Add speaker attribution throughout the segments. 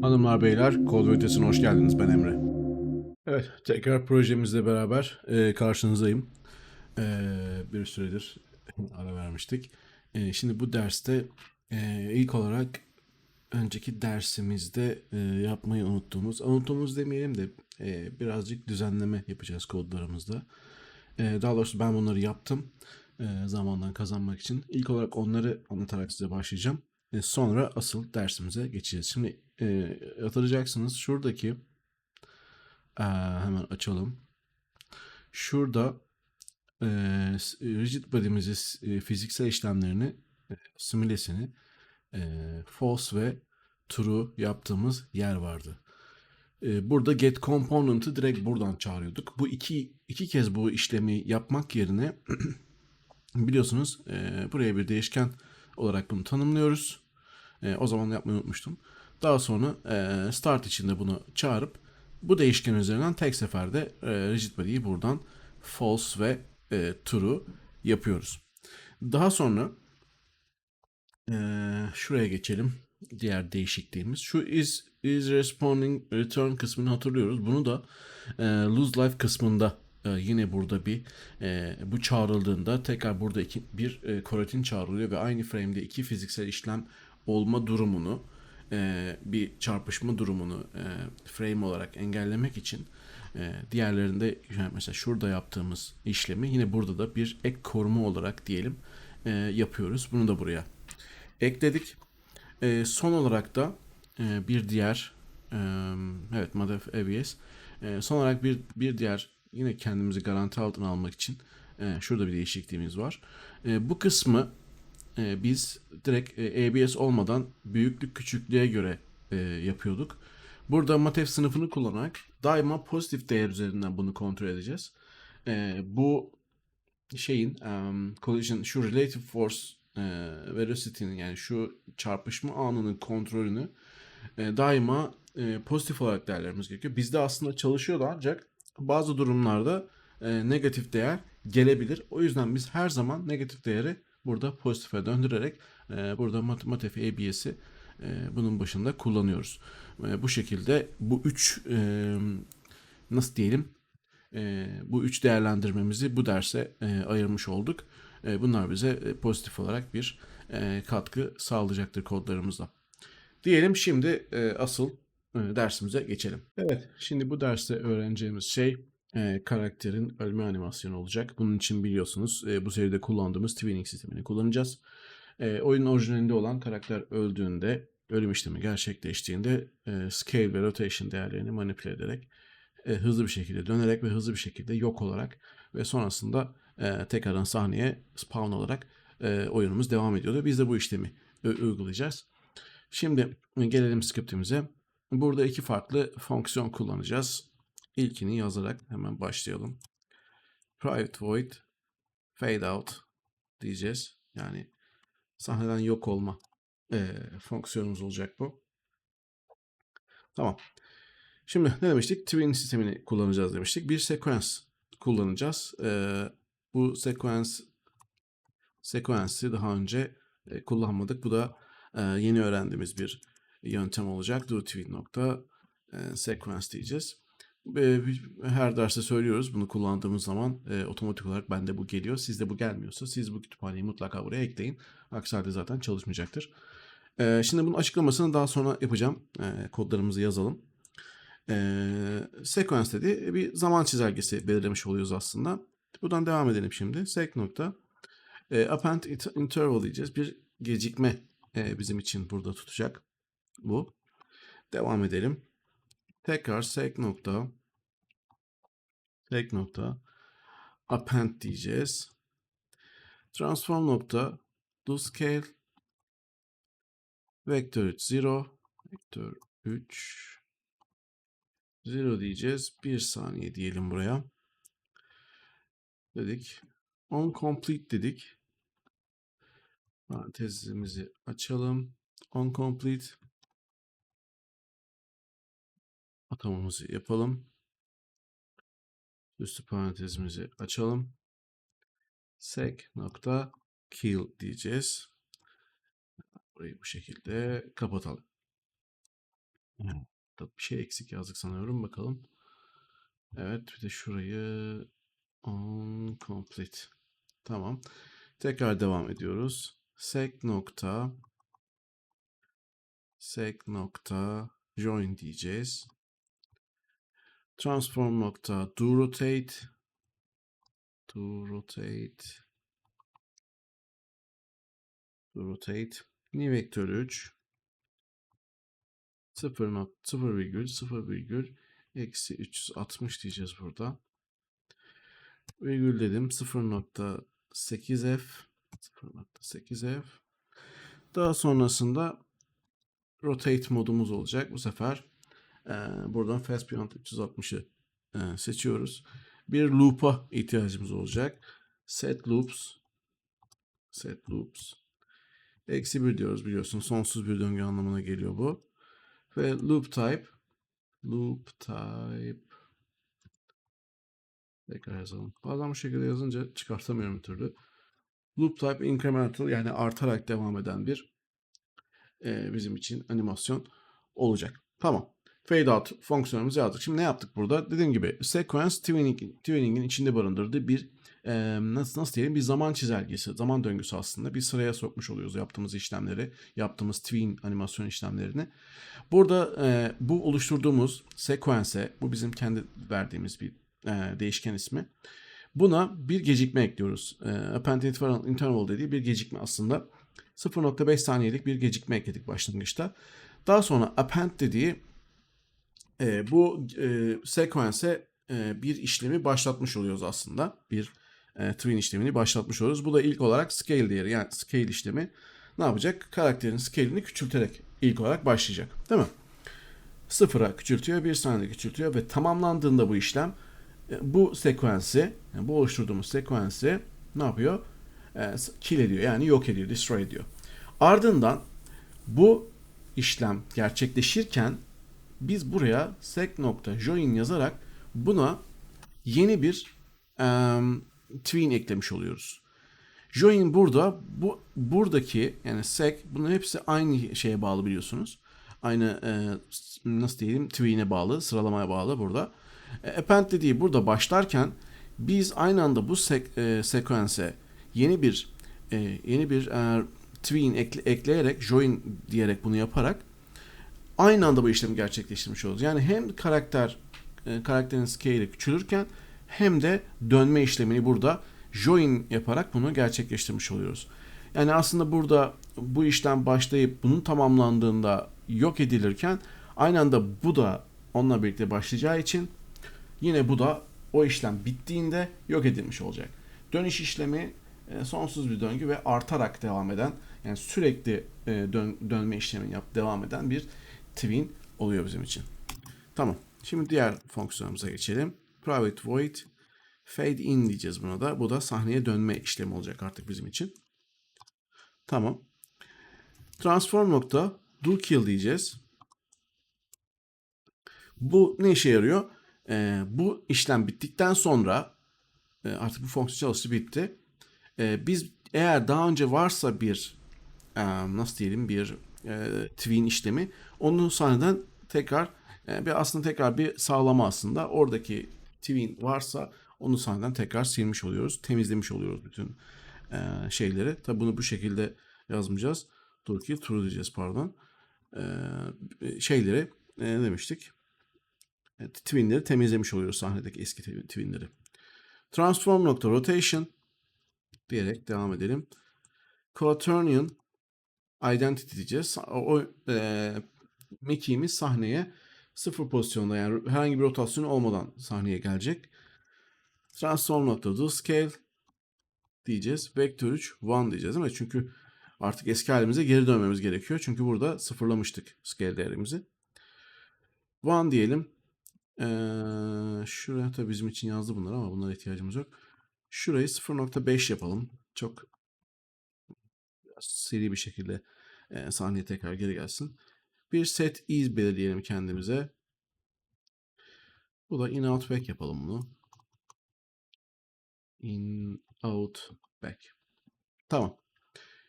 Speaker 1: Hanımlar beyler, kod ötesine hoş geldiniz. Ben Emre. Evet, tekrar projemizle beraber e, karşınızdayım. E, bir süredir ara vermiştik. E, şimdi bu derste e, ilk olarak önceki dersimizde e, yapmayı unuttuğumuz, unuttuğumuz demeyelim de e, birazcık düzenleme yapacağız kodlarımızda. E, daha doğrusu ben bunları yaptım e, zamandan kazanmak için. İlk olarak onları anlatarak size başlayacağım. E, sonra asıl dersimize geçeceğiz. Şimdi e, hatırlayacaksınız şuradaki e, hemen açalım. Şurada e, rigid body'mizi e, fiziksel işlemlerini e, simülesini e, false ve true yaptığımız yer vardı. E, burada get component'ı direkt buradan çağırıyorduk. Bu iki iki kez bu işlemi yapmak yerine biliyorsunuz e, buraya bir değişken olarak bunu tanımlıyoruz. E, o zaman yapmayı unutmuştum. Daha sonra e, start içinde bunu çağırıp bu değişken üzerinden tek seferde e, rigid body'yi buradan false ve e, true yapıyoruz. Daha sonra e, şuraya geçelim. Diğer değişikliğimiz. Şu is is responding return kısmını hatırlıyoruz. Bunu da e, lose life kısmında yine burada bir e, bu çağrıldığında tekrar burada iki, bir e, korotin çağrılıyor ve aynı frame'de iki fiziksel işlem olma durumunu e, bir çarpışma durumunu e, frame olarak engellemek için e, diğerlerinde yani mesela şurada yaptığımız işlemi yine burada da bir ek koruma olarak diyelim e, yapıyoruz. Bunu da buraya ekledik. E, son olarak da e, bir diğer e, evet Madef ABS e, son olarak bir bir diğer yine kendimizi garanti altına almak için e, şurada bir değişikliğimiz var. E, bu kısmı e, biz direkt e, ABS olmadan büyüklük küçüklüğe göre e, yapıyorduk. Burada MATEF sınıfını kullanarak daima pozitif değer üzerinden bunu kontrol edeceğiz. E, bu şeyin um, collision şu relative force e, velocity'nin yani şu çarpışma anının kontrolünü e, daima e, pozitif olarak değerlerimiz gerekiyor. Bizde aslında çalışıyordu ancak bazı durumlarda e, negatif değer gelebilir. O yüzden biz her zaman negatif değeri burada pozitife döndürerek e, burada mat MATEF ABS'i e, bunun başında kullanıyoruz. E, bu şekilde bu üç e, nasıl diyelim e, bu üç değerlendirmemizi bu derse e, ayırmış olduk. E, bunlar bize e, pozitif olarak bir e, katkı sağlayacaktır kodlarımızda. Diyelim şimdi e, asıl dersimize geçelim. Evet, şimdi bu derste öğreneceğimiz şey e, karakterin ölme animasyonu olacak. Bunun için biliyorsunuz e, bu seride kullandığımız twinning sistemini kullanacağız. E, oyunun orijinalinde olan karakter öldüğünde, ölüm işlemi gerçekleştiğinde e, scale ve rotation değerlerini manipüle ederek e, hızlı bir şekilde dönerek ve hızlı bir şekilde yok olarak ve sonrasında e, tekrardan sahneye spawn olarak e, oyunumuz devam ediyordu. Biz de bu işlemi e, uygulayacağız. Şimdi gelelim scriptimize. Burada iki farklı fonksiyon kullanacağız. İlkini yazarak hemen başlayalım. Private void fade out diyeceğiz. Yani sahneden yok olma e, fonksiyonumuz olacak bu. Tamam. Şimdi ne demiştik? Twin sistemini kullanacağız demiştik. Bir sekans kullanacağız. Ee, bu sekans sekansı daha önce e, kullanmadık. Bu da e, yeni öğrendiğimiz bir yöntem olacak. Do twin nokta e, sequence diyeceğiz. E, her derste söylüyoruz bunu kullandığımız zaman e, otomatik olarak bende bu geliyor. Sizde bu gelmiyorsa siz bu kütüphaneyi mutlaka buraya ekleyin. Aksi halde zaten çalışmayacaktır. E, şimdi bunun açıklamasını daha sonra yapacağım. E, kodlarımızı yazalım. Ee, sequence dedi bir zaman çizelgesi belirlemiş oluyoruz aslında. Buradan devam edelim şimdi. Sec nokta e, append interval diyeceğiz. Bir gecikme e, bizim için burada tutacak bu. Devam edelim. Tekrar sec nokta sec nokta append diyeceğiz. Transform nokta do scale vektör 3 0 vektör 3 0 diyeceğiz. 1 saniye diyelim buraya. Dedik. On complete dedik. Parantezimizi açalım. On complete. Atamamızı yapalım. Üstü parantezimizi açalım. Sec nokta kill diyeceğiz. Burayı bu şekilde kapatalım. Hmm, Bir şey eksik yazdık sanıyorum. Bakalım. Evet bir de şurayı on complete. Tamam. Tekrar devam ediyoruz. sec nokta sec nokta join diyeceğiz. Transform nokta do rotate do rotate do rotate new vektör 3 0 not 0 virgül 0 virgül eksi 360 diyeceğiz burada. Virgül dedim 0.8f 0.8f daha sonrasında rotate modumuz olacak. Bu sefer e, buradan fast beyond 360'ı e, seçiyoruz. Bir loop'a ihtiyacımız olacak. Set loops set loops eksi bir diyoruz biliyorsun. Sonsuz bir döngü anlamına geliyor bu. Ve loop type loop type tekrar yazalım. Bazen bu şekilde yazınca çıkartamıyorum bir türlü. Loop type incremental yani artarak devam eden bir e, bizim için animasyon olacak. Tamam. Fade out fonksiyonumuzu yazdık. Şimdi ne yaptık burada? Dediğim gibi sequence twinning, twinning'in içinde barındırdığı bir e, nasıl nasıl diyelim bir zaman çizelgesi, zaman döngüsü aslında bir sıraya sokmuş oluyoruz yaptığımız işlemleri, yaptığımız twin animasyon işlemlerini. Burada e, bu oluşturduğumuz sequence, bu bizim kendi verdiğimiz bir e, değişken ismi. Buna bir gecikme ekliyoruz. E, append interval dediği bir gecikme aslında. 0.5 saniyelik bir gecikme ekledik başlangıçta. Daha sonra append dediği e, bu e, sequence'e e, bir işlemi başlatmış oluyoruz aslında. Bir e, twin işlemini başlatmış oluyoruz. Bu da ilk olarak scale değeri yani scale işlemi ne yapacak? Karakterin scale'ini küçülterek ilk olarak başlayacak. Değil mi? Sıfıra küçültüyor, bir saniyede küçültüyor ve tamamlandığında bu işlem e, bu sekvensi, yani bu oluşturduğumuz sekvensi ne yapıyor? E, kill ediyor yani yok ediyor, destroy ediyor. Ardından bu işlem gerçekleşirken biz buraya sec.join yazarak buna yeni bir e, tween eklemiş oluyoruz. Join burada bu buradaki yani sec bunların hepsi aynı şeye bağlı biliyorsunuz. Aynı e, nasıl diyelim tween'e bağlı, sıralamaya bağlı burada. E, append dediği burada başlarken biz aynı anda bu sek, e, sequence'e yeni bir e, yeni bir e, tween ekle, ekleyerek join diyerek bunu yaparak aynı anda bu işlemi gerçekleştirmiş oluruz. Yani hem karakter e, karakterin scale'i küçülürken hem de dönme işlemini burada join yaparak bunu gerçekleştirmiş oluyoruz. Yani aslında burada bu işlem başlayıp bunun tamamlandığında yok edilirken aynı anda bu da onunla birlikte başlayacağı için yine bu da o işlem bittiğinde yok edilmiş olacak. Dönüş işlemi e, sonsuz bir döngü ve artarak devam eden yani sürekli e, dön, dönme işlemini yap devam eden bir twin oluyor bizim için. Tamam. Şimdi diğer fonksiyonumuza geçelim. Private void fade in diyeceğiz buna da. Bu da sahneye dönme işlemi olacak artık bizim için. Tamam. Transform nokta do kill diyeceğiz. Bu ne işe yarıyor? Ee, bu işlem bittikten sonra e, artık bu fonksiyon çalıştı bitti. Ee, biz eğer daha önce varsa bir nasıl diyelim bir e, tween işlemi onu sahneden tekrar e, bir aslında tekrar bir sağlama aslında oradaki tween varsa onu sahneden tekrar silmiş oluyoruz. Temizlemiş oluyoruz bütün e, şeyleri. Tabi bunu bu şekilde yazmayacağız. Dur ki true diyeceğiz pardon. E, şeyleri e, demiştik? Evet, twinleri temizlemiş oluyoruz sahnedeki eski twinleri. Transform nokta rotation diyerek devam edelim. Quaternion identity diyeceğiz. O, e, Mickey'imiz sahneye sıfır pozisyonda yani herhangi bir rotasyon olmadan sahneye gelecek. Transform nokta do scale diyeceğiz. Vector 3 1 diyeceğiz mi? Çünkü artık eski halimize geri dönmemiz gerekiyor. Çünkü burada sıfırlamıştık scale değerimizi. 1 diyelim. Ee, şuraya tabii bizim için yazdı bunlar ama bunlara ihtiyacımız yok. Şurayı 0.5 yapalım. Çok seri bir şekilde e, sahneye tekrar geri gelsin. Bir set is belirleyelim kendimize. Bu da in out back yapalım bunu. In out back. Tamam.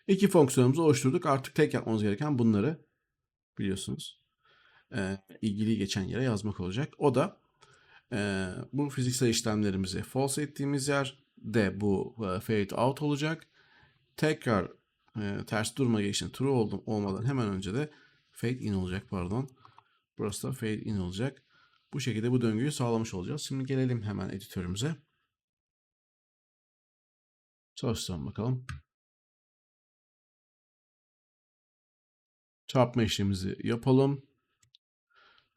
Speaker 1: İki fonksiyonumuzu oluşturduk. Artık tek yapmamız gereken bunları biliyorsunuz. e, ilgili geçen yere yazmak olacak. O da e, bu fiziksel işlemlerimizi false ettiğimiz yerde bu e, fade out olacak. Tekrar e, ters durma geçin true oldum, olmadan hemen önce de fade in olacak pardon. Burası da fade in olacak. Bu şekilde bu döngüyü sağlamış olacağız. Şimdi gelelim hemen editörümüze. Çalıştıralım bakalım. Çarpma işlemimizi yapalım.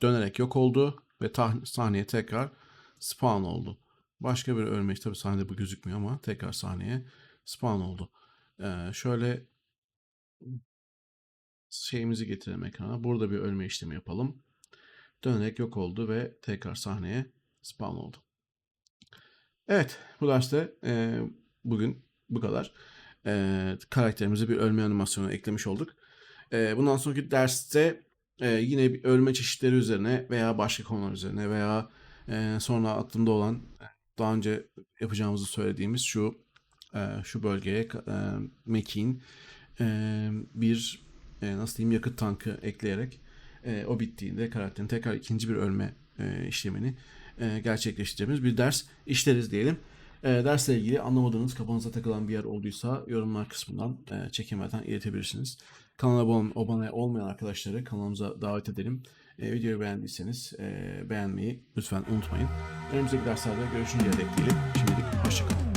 Speaker 1: Dönerek yok oldu ve sahneye tekrar spawn oldu. Başka bir ölme tabi sahnede bu gözükmüyor ama tekrar sahneye spawn oldu. Ee, şöyle şeyimizi getirelim ekrana. Burada bir ölme işlemi yapalım. Dönerek yok oldu ve tekrar sahneye spawn oldu. Evet bu derste e, bugün bu kadar. E, karakterimize bir ölme animasyonu eklemiş olduk. E, bundan sonraki derste e, yine bir ölme çeşitleri üzerine veya başka konular üzerine veya e, sonra aklımda olan daha önce yapacağımızı söylediğimiz şu e, şu bölgeye e, Mekin bir e, nasıl diyeyim yakıt tankı ekleyerek e, o bittiğinde karakterin tekrar ikinci bir ölme e, işlemini e, gerçekleştireceğimiz bir ders işleriz diyelim. E, dersle ilgili anlamadığınız, kafanıza takılan bir yer olduysa yorumlar kısmından e, iletebilirsiniz. Kanala abone, abone olmayan arkadaşları kanalımıza davet edelim. E, videoyu beğendiyseniz e, beğenmeyi lütfen unutmayın. Önümüzdeki derslerde görüşünceye dek diyelim. Şimdilik hoşçakalın.